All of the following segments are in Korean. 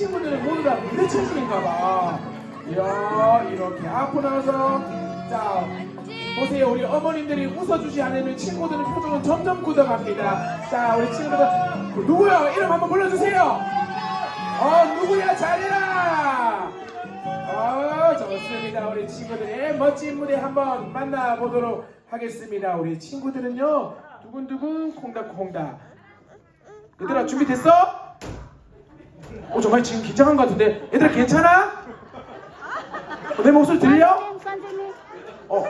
친구들은 모두 다 체질인가 봐. 이야, 이렇게 앞으로 나와서 자 보세요 우리 어머님들이 웃어주지 않으면 친구들의 표정은 점점 굳어갑니다. 자 우리 친구들 누구요? 이름 한번 불러주세요. 어 누구야 잘해라. 어 좋습니다 우리 친구들의 멋진 무대 한번 만나보도록 하겠습니다. 우리 친구들은요 두근두근 콩닥콩닥. 얘들아 준비됐어? 어 정말 지금 긴장한 것 같은데 얘들아 괜찮아? 어, 내 목소리 들려? 어,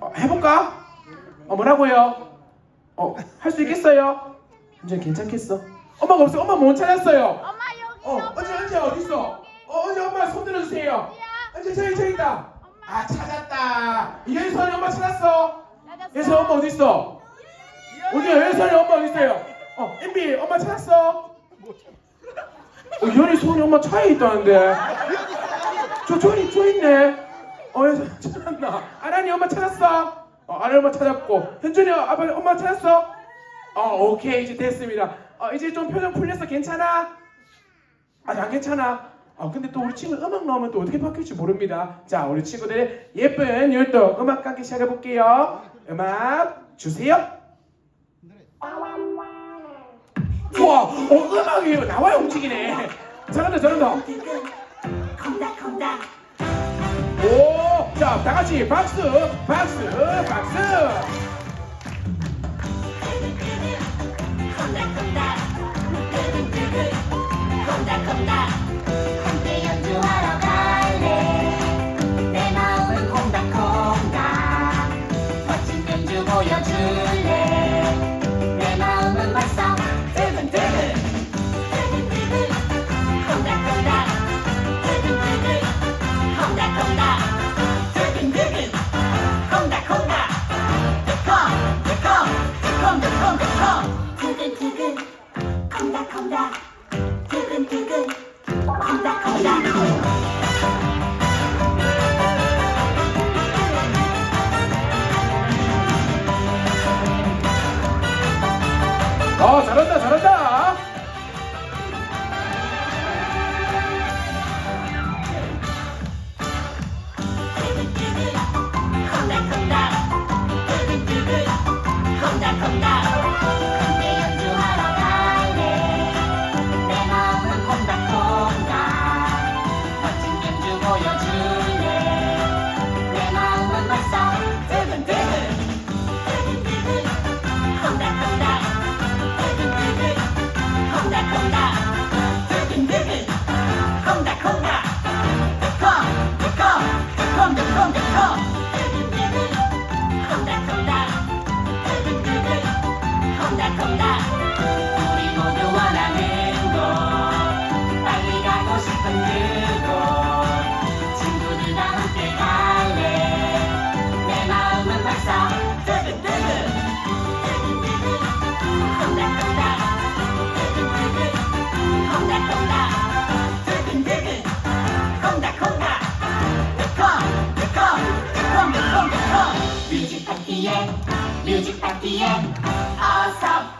어, 해볼까? 어 뭐라고요? 어 할 수 있겠어요? 이제 괜찮겠어? 엄마가 없어 엄마 못 찾았어요 엄마 여기 어 언제 언제 어디 있어? 어 언제 엄마 손 들어주세요 언제 저기 저기 있다 아 찾았다 이현선이 엄마 찾았어 예선 엄마 어디 있어? 어디야 예선이 엄마 어디 있어요? 어 엠비 엄마 찾았어? 어 이현이 손이 엄마 차에 있다는데 저 저기 저 있네 어 예선 찾았나? 아란이 엄마 찾았어? 어 아란이 엄마 찾았고 현준이 아빠 엄마 찾았어? 어 오케이 이제 됐습니다 어 이제 좀 표정 풀렸어 괜찮아? 아니 안 괜찮아. 아 근데 또 우리 친구 음악 나오면 또 어떻게 바뀔지 모릅니다. 자 우리 친구들의 예쁜 율동 음악 함께 시작해 볼게요. 음악 주세요. 우와, 어 음악이 나와요 움직이네. 잘한다 잘한다. 콩닥 콩닥. 오, 자 다 같이 박수, 박수, 박수. 어 잘한다 잘한다. 콩닥콩닥 우리 모두 원하는 곳 빨리 가고 싶은 그곳 친구들과 함께 갈래 내 마음은 벌써 두근두근 두근두근 콩닥콩닥 두근두근 콩닥콩닥 두근두근 콩닥콩닥 두콩 두콩 두콩 두콩 두콩 뮤직 파티에 뮤직 파티에 어서